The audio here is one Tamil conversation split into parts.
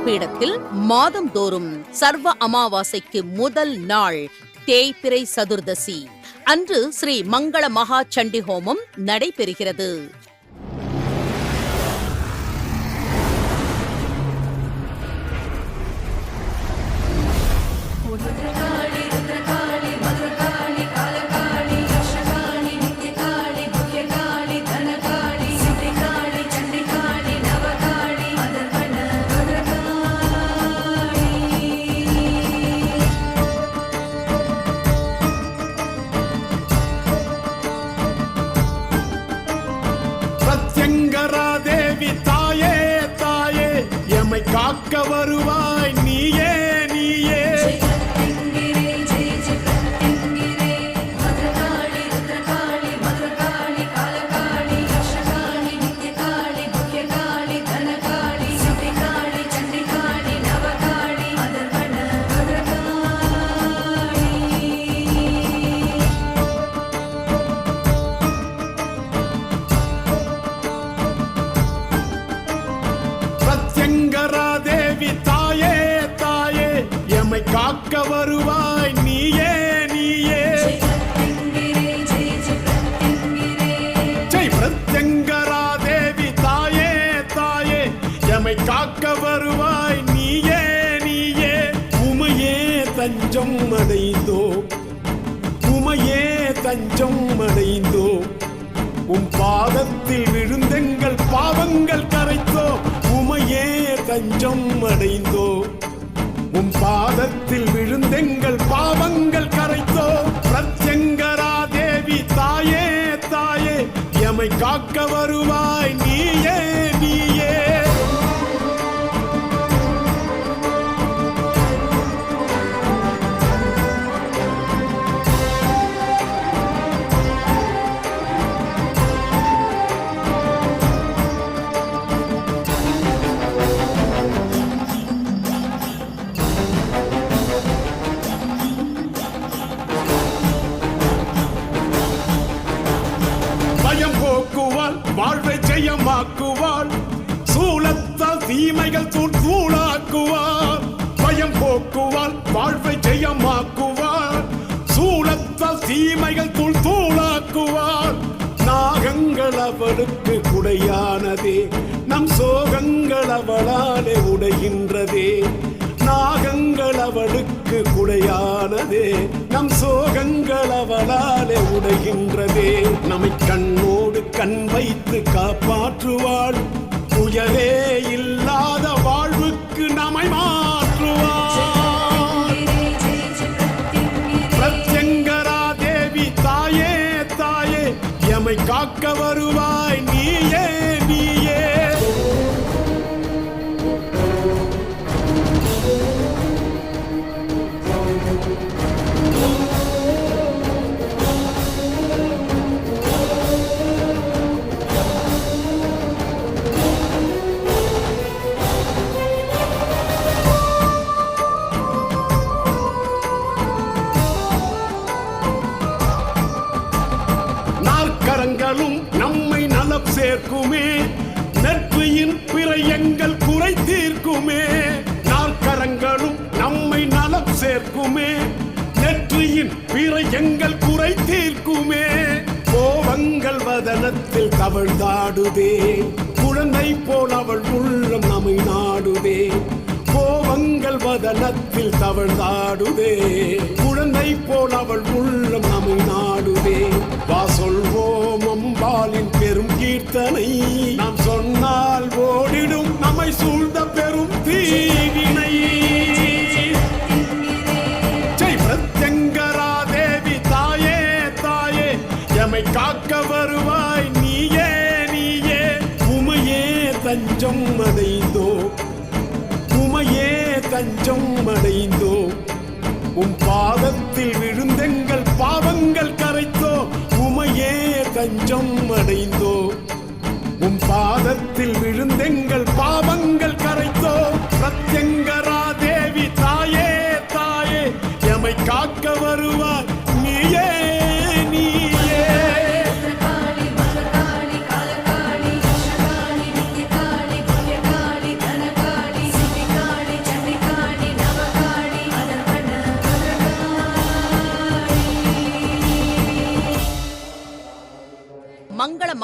தேய் பீடத்தில் மாதந்தோறும் சர்வ அமாவாசைக்கு முதல் நாள் தேய்பிரை சதுர்தசி. அன்று ஸ்ரீ மங்கள மகா சண்டி ஹோமம் நடைபெறுகிறது. தஞ்சம் அடைந்தோ? உம் பாதத்தில் விழுந்தெங்கள் பாவங்கள் கரைத்தோ? உமையே தஞ்சம் அடைந்தோ? உம் பாதத்தில் விழுந்தெங்கள் பாவங்கள் கரைத்தோ? பிரத்யங்கரா தேவி தாயே தாயே எமை காக்க வருவாய் நீயே. ஜெயமாக்குவாள் சூலத்தால் தீமைகள் தூள் தூளாக்குவாள் பயம் போக்குவாள் வாழ்வை ஜெயமாக்குவாள் சூலத்தால் தீமைகள் தூள் தூளாக்குவாள் நாகங்கள் அவளுக்கு குடையானதே நம் சோகங்கள் அவளாலே உடைகின்றதே. அவளுக்கு குடையானதே. நம் சோகங்கள் அவளாலே உடைகின்றதே. நம்மை கண்ணோடு கண் வைத்து காப்பாற்றுவாள். புயலே இல்லாத வாழ்வுக்கு நம்மை மாற்றுவாள். பிரத்யங்கரா தேவி தாயே தாயே எமை காக்க வருவாய் நீ. தீர்க்குமே. சேர்க்குமே நெற்றியின் எங்கள் குறை தீர்க்குமே. நாற்கரங்களும் நம்மை நலம் சேர்க்குமே. நெற்றியின் பிறை எங்கள் குறை தீர்க்குமே. கோபங்கள் வதனத்தில் தவழ்ந்தாடுதே. குழந்தை போல் அவள் உள்ளம் நம்மை நாடுதே. கோபங்கள் வதனத்தில் தவழ்ந்தாடுதே. குழந்தை போல் அவள் உள்ளம் நம்மை நாடுதே. வா சொல்வோம் பாலின் பெரும் கீர்த்தனை நாம் சொன்னால் ஓடிடும். நம்மை சூழ்ந்த பெரும் தீவினை. ஜெய் பிரத்யங்கரா தேவி தாயே தாயே எமை காக்க வருவாய். நீயே நீயே உமையே தஞ்சம் அடைந்தோ உமையே தஞ்சம் அடைந்தோ. உம் பாதத்தில் விழுந்தெங்கள் பாவங்கள் கரைத்தோ அடியே தஞ்சம் அடைந்தோ? உம் பாதத்தில் விழுந்தெங்கள் பாவங்கள் கரைத்தோ? சத்யங்கரா தேவி தாயே தாயே எமை காக்க வருவார். நீயே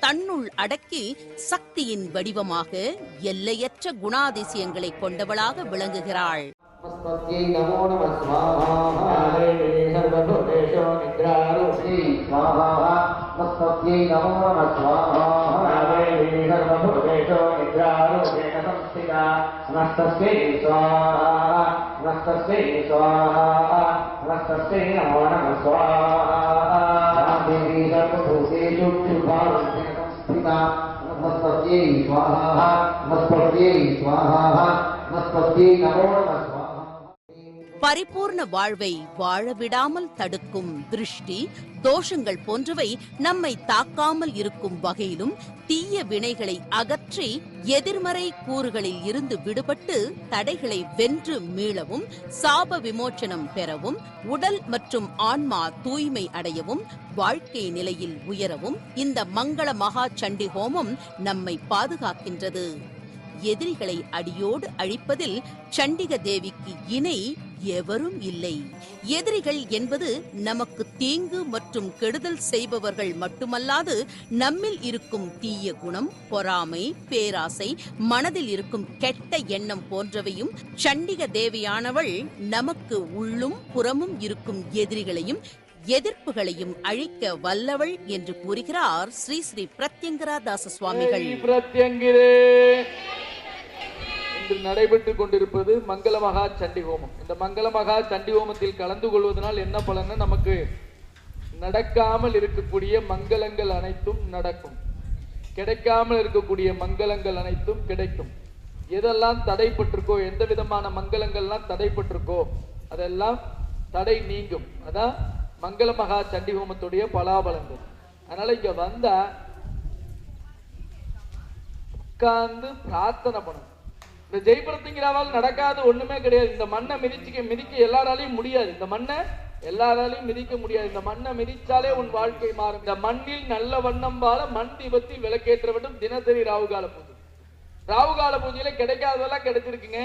தன்னுள் அடக்கி சக்தியின் வடிவமாக எல்லையற்ற குணாதிசயங்களை கொண்டவளாக விளங்குகிறாள். நமோ நம சுவாஹா தேவி சர்வபூதேஷு सीमा नमस्पत्यै स्वाहा। नमस्पत्यै स्वाहा। नमस्पत्यै नमो नमः। பரிபூர்ண வாழ்வை வாழவிடாமல் தடுக்கும் திருஷ்டி தோஷங்கள் போன்றவை நம்மை தாக்காமல் இருக்கும் வகையிலும் தீய வினைகளை அகற்றி எதிர்மறை கூறுகளில் இருந்து விடுபட்டு தடைகளை வென்று மீளவும் சாப விமோச்சனம் பெறவும் உடல் மற்றும் ஆன்மா தூய்மை அடையவும் வாழ்க்கை நிலையில் உயரவும் இந்த மங்கள மகா சண்டி ஹோமம் நம்மை பாதுகாக்கின்றது. எதிரிகளை அடியோடு அழிப்பதில் சண்டிக தேவிக்கு இணை எவரும் இல்லை. எதிரிகள் என்பது நமக்கு தீங்கு மற்றும் கெடுதல் செய்பவர்கள் மட்டுமல்லாது நம்மில் இருக்கும் தீய குணம் பொறாமை பேராசை மனதில் இருக்கும் கெட்ட எண்ணம் போன்றவையும் சண்டிக தேவியானவள் நமக்கு உள்ளும் புறமும் இருக்கும் எதிரிகளையும் எதிர்ப்புகளையும் அழிக்க வல்லவள் என்று கூறுகிறார் ஸ்ரீ ஸ்ரீ பிரத்யங்கரா தாச சுவாமிகள். இன்று நடைபெற்றுக் கொண்டிருப்பது மங்கள மகா சண்டி ஹோமம். இந்த மங்கள மகா சண்டி ஹோமத்தில் கலந்து கொள்வதனால் என்ன பலன்னு நமக்கு நடக்காமல் இருக்கக்கூடிய மங்களங்கள் அனைத்தும் நடக்கும். கிடைக்காமல் இருக்கக்கூடிய மங்களங்கள் அனைத்தும் கிடைக்கும். எதெல்லாம் தடைப்பட்டிருக்கோ எந்த விதமான மங்களங்கள்லாம் தடைப்பட்டிருக்கோ அதெல்லாம் தடை நீங்கும். அதான் மங்கள மகா சண்டி ஹோமத்துடைய பலாபலங்கள். அதனால இங்க வந்தா உட்கார்ந்து பிரார்த்தனை பண்ணும் இந்த ஜெய்புரத்திங்கிறவால் நடக்காத ஒண்ணுமே கிடையாது. இந்த மண்ணை மிதிச்சுக்க மிதிக்க எல்லாராலையும் முடியாது. இந்த மண்ணை எல்லாராலையும் மிதிக்க முடியாது. இந்த மண்ணை மிதிச்சாலே உன் வாழ்க்கை மாறும். இந்த மண்ணில் நல்ல வண்ணம் பால மண் தீபத்தில் விளக்கேற்ற வேண்டும். தினசரி ராவுகால பூஜை. ராவுகால பூஜையில கிடைக்காததெல்லாம் கிடைச்சிருக்குங்க.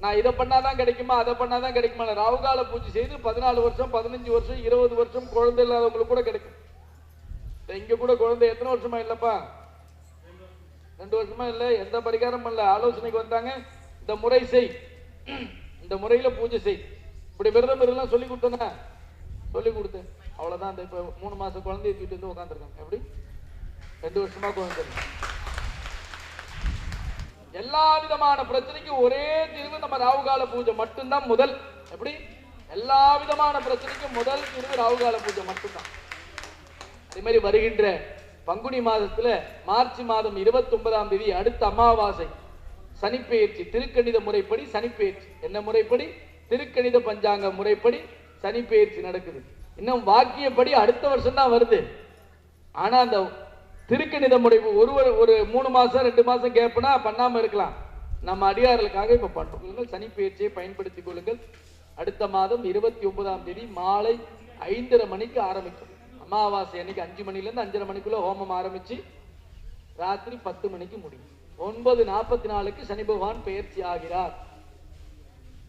நான் இதை பண்ணாதான் கிடைக்குமா அதை பண்ணாதான் கிடைக்குமா ராவுகால பூஜை செய்து பதினாலு வருஷம் பதினஞ்சு வருஷம் இருபது வருஷம் குழந்தை இல்லாதவங்களுக்கு கூட கிடைக்கும். இங்க கூட குழந்தை எத்தனை வருஷமா இல்லப்பா? ரெண்டு வருஷமா இல்லை எந்த பரிகாரமும் பண்ணல ஆலோசனைக்கு வந்தாங்க. இந்த முறை செய். இந்த முறையில் பூஜை செய். இப்படி விரதம் இருலாம் சொல்லி கொடுத்தேனா. சொல்லி கொடுத்தேன். அவ்வளோதான் இந்த இப்போ மூணு மாசம் குழந்தைய தூக்கிட்டு வந்து உட்காந்துருக்காங்க எப்படி? ரெண்டு வருஷமா குழந்தை. எல்லா விதமான பிரச்சனைக்கும் ஒரே தீர்வு நம்ம ராவுகால பூஜை மட்டும்தான் முதல். எப்படி? எல்லா விதமான பிரச்சனைக்கும் முதல் தீர்வு ராவுகால பூஜை மட்டும்தான். அதே மாதிரி வருகின்ற பங்குனி மாதத்துல மார்ச் மாதம் இருபத்தி ஒன்பதாம் தேதி அடுத்த அமாவாசை. சனிப்பெயர்ச்சி திருக்கணித முறைப்படி சனிப்பெயர்ச்சி. என்ன முறைப்படி? திருக்கணித பஞ்சாங்க முறைப்படி சனிப்பெயர்ச்சி நடக்குது. இன்னும் வாக்கியப்படி அடுத்த வருஷம் தான் வருது. ஆனா அந்த திருக்கணித முறை ஒரு ஒரு- ஒரு மூணு மாசம் ரெண்டு மாசம் கேப்னா பண்ணாம இருக்கலாம். நம்ம அடியார்களுக்காக இப்ப பண்றோம். கொள்ளுங்கள் சனிப்பெயர்ச்சியை பயன்படுத்திக் கொள்ளுங்கள். அடுத்த மாதம் இருபத்தி ஒன்பதாம் தேதி மாலை ஐந்தரை மணிக்கு ஆரம்பிக்கும். அமாவாசை அன்னைக்கு அஞ்சு மணில இருந்து அஞ்சரை மணிக்குள்ள ஹோமம் ஆரம்பிச்சு ராத்திரி பத்து மணிக்கு முடியும். ஒன்பது நாற்பத்தி நாலுக்கு சனி பகவான் பெயர்ச்சி ஆகிறார்.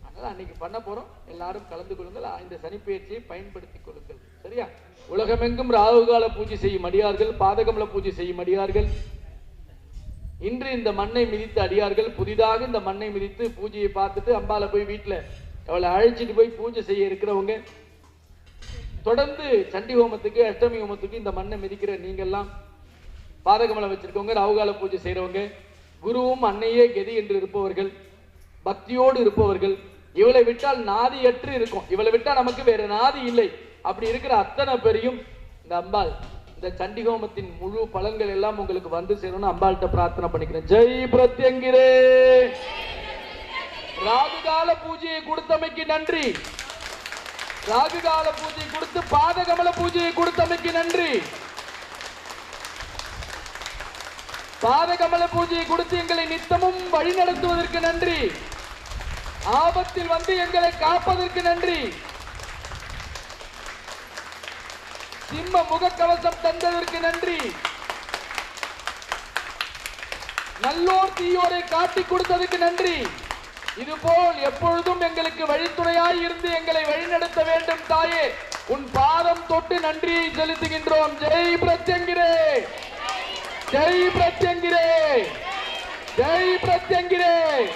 அதனால அன்னைக்கு பண்ண போறோம். எல்லாரும் கலந்து கொள்ளுங்கள். இந்த சனி பயிற்சியை பயன்படுத்திக் கொள்ளுங்கள். சரியா? உலகமெங்கும் ராகுகால பூஜை செய்யும் அடியார்கள் பாதகமல பூஜை செய்யும் அடியார்கள். இன்று இந்த மண்ணை மிதித்த அடியார்கள் புதிதாக இந்த மண்ணை மிதித்து பூஜையை பார்த்துட்டு அம்பால போய் வீட்டுல அவளை அழைச்சிட்டு போய் பூஜை செய்ய இருக்கிறவங்க தொடர்ந்து சண்டி ஹோமத்துக்கு அஷ்டமி ஹோமத்துக்கு இந்த மண்ணை மிதிக்கிற நீங்கள்லாம் பாதகமலம் வச்சிருக்கவங்க ராகுகால பூஜை செய்கிறவங்க குருவும் அன்னையே கெதி என்று இருப்பவர்கள் பக்தியோடு இருப்பவர்கள் இவளை விட்டால் நாதி அற்று இருக்கும். இவளை விட்டால் நமக்கு வேற நாதி இல்லை. அப்படி இருக்கிற அத்தனை பேரையும் இந்த அம்பாள் இந்த சண்டிகோமத்தின் முழு பலன்கள் எல்லாம் உங்களுக்கு வந்து சேரும்னு அம்பாள்கிட்ட பிரார்த்தனை பண்ணிக்கிறேன். ஜெய் பிரத்யங்கிரே. ராகுகால பூஜையை கொடுத்தமைக்கு நன்றி. ராகுகால பூஜை கொடுத்து பாதகமல பூஜையை கொடுத்தமைக்கு நன்றி. பாதகமல பூஜையை கொடுத்து எங்களை நித்தமும் வழி நடத்துவதற்கு நன்றி. ஆபத்தில் வந்து எங்களை காப்பதற்கு நன்றி. சிம்ம முகக்கவசம் தந்ததற்கு நன்றி. நல்லோர் தீயோரை காட்டி கொடுத்ததுக்கு நன்றி. இதுபோல் எப்பொழுதும் எங்களுக்கு வழித்துணையாய் இருந்து எங்களை வழிநடத்த வேண்டும் தாயே. உன் பாதம் தொட்டு நன்றியை செலுத்துகின்றோம். ஜெய் பிரத்யங்கிரே. ஜெய் பிரத்யங்கிரே. ஜெய் பிரத்யங்கிரே.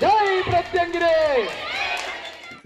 ஜெய் பிரத்யங்கிரே.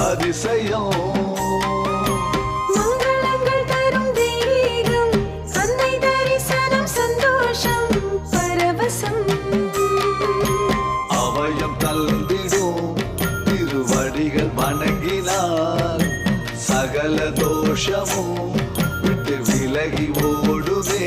அதிசயம். அவயம் தந்திடும் திருவடிகள் வணங்கினார் சகல தோஷமும் விட்டு விலகி ஓடுவே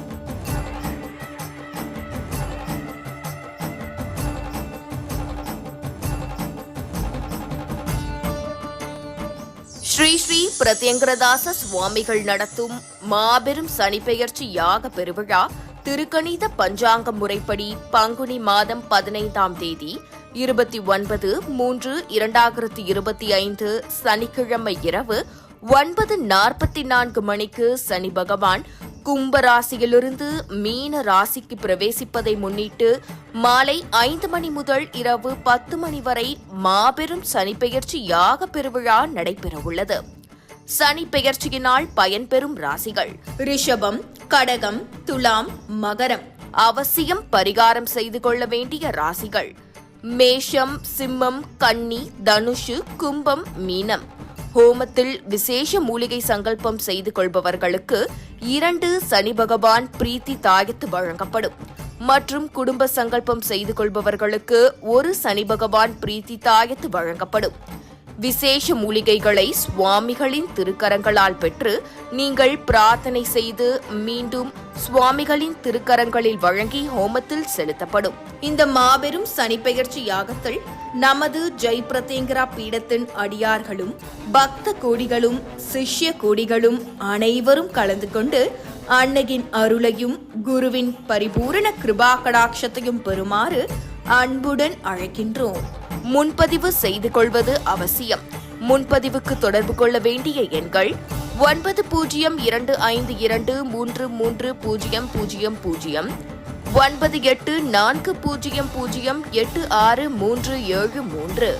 ஸ்ரீ ஸ்ரீ பிரத்யங்கரதாச சுவாமிகள் நடத்தும் மாபெரும் சனிப்பெயர்ச்சி யாக பெருவிழா திருக்கணித பஞ்சாங்க முறைப்படி பங்குனி மாதம் பதினைந்தாம் தேதி இருபத்தி ஒன்பது மூன்று இரண்டாயிரத்தி இருபத்தி ஐந்து சனிக்கிழமை இரவு ஒன்பது நாற்பத்தி நான்கு மணிக்கு சனி பகவான் கும்ப ராசியிலிருந்து மீன ராசிக்கு பிரவேசிப்பதை முன்னிட்டு மாலை ஐந்து மணி முதல் இரவு பத்து மணி வரை மாபெரும் சனிப்பெயர்ச்சி யாக பெருவிழா நடைபெறவுள்ளது சனி பெயர்ச்சியினால் பயன்பெறும் ராசிகள் ரிஷபம் கடகம் துலாம் மகரம் அவசியம் பரிகாரம் செய்து கொள்ள வேண்டிய ராசிகள். மேஷம் சிம்மம் கன்னி தனுஷு கும்பம் மீனம் ஹோமத்தில் விசேஷ மூலிகை சங்கல்பம் செய்து கொள்பவர்களுக்கு இரண்டு சனி பகவான் பிரீத்தி தாயத்து வழங்கப்படும். மற்றும் குடும்ப சங்கல்பம் செய்து கொள்பவர்களுக்கு ஒரு சனி பகவான் பிரீத்தி தாயத்து வழங்கப்படும். விசேஷ மூலிகைகளை சுவாமிகளின் திருக்கரங்களால் பெற்று நீங்கள் பிரார்த்தனை செய்து மீண்டும் சுவாமிகளின் திருக்கரங்களில் வழங்கி ஹோமத்தில் செலுத்தப்படும். இந்த மாபெரும் சனிப்பெயர்ச்சி யாகத்தில் நமது ஜெய் பிரத்யங்கரா பீடத்தின் அடியார்களும் பக்த கோடிகளும் சிஷ்ய கோடிகளும் அனைவரும் கலந்து கொண்டு அன்னையின் அருளையும் குருவின் பரிபூரண கிருபா கடாட்சத்தையும் பெறுமாறு அன்புடன் அழைக்கின்றோம். முன்பதிவு செய்து கொள்வது அவசியம். முன்பதிவுக்கு தொடர்பு கொள்ள வேண்டிய எண்கள் ஒன்பது பூஜ்ஜியம் இரண்டு ஐந்து இரண்டு மூன்று மூன்று பூஜ்ஜியம் பூஜ்ஜியம் பூஜ்ஜியம் ஒன்பது எட்டு நான்கு பூஜ்ஜியம் பூஜ்ஜியம் எட்டு ஆறு மூன்று ஏழு மூன்று.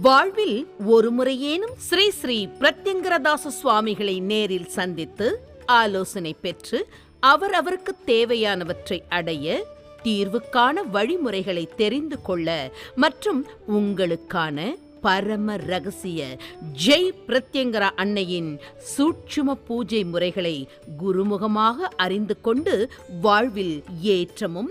வாழ்வில் ஒரு முறையேனும் ஸ்ரீ ஸ்ரீ பிரத்யங்கரதாச சுவாமிகளை நேரில் சந்தித்து ஆலோசனை பெற்று அவர் அவருக்கு தேவையானவற்றை அடைய தீர்வுக்கான வழிமுறைகளை தெரிந்து கொள்ள மற்றும் உங்களுக்கான பரம ரகசிய ஜெய் பிரத்யங்கரா அன்னையின் சூட்சும பூஜை முறைகளை குருமுகமாக அறிந்து கொண்டு வாழ்வில் ஏற்றமும்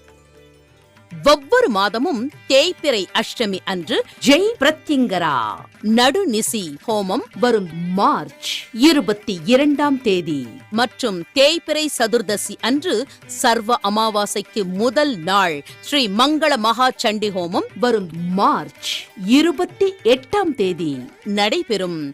ஒவ்வொரு மாதமும் தேய்பிறை அஷ்டமி அன்று ஜெய் பிரத்யங்கரா. நடுநிசி ஹோமம் வரும் மார்ச் இருபத்தி இரண்டாம் தேதி. மற்றும் தேய்பிறை சதுர்தசி அன்று சர்வ அமாவாசைக்கு முதல் நாள் ஸ்ரீ மங்கள மகா சண்டி ஹோமம் வரும் மார்ச் இருபத்தி எட்டாம் தேதி. நடைபெறும்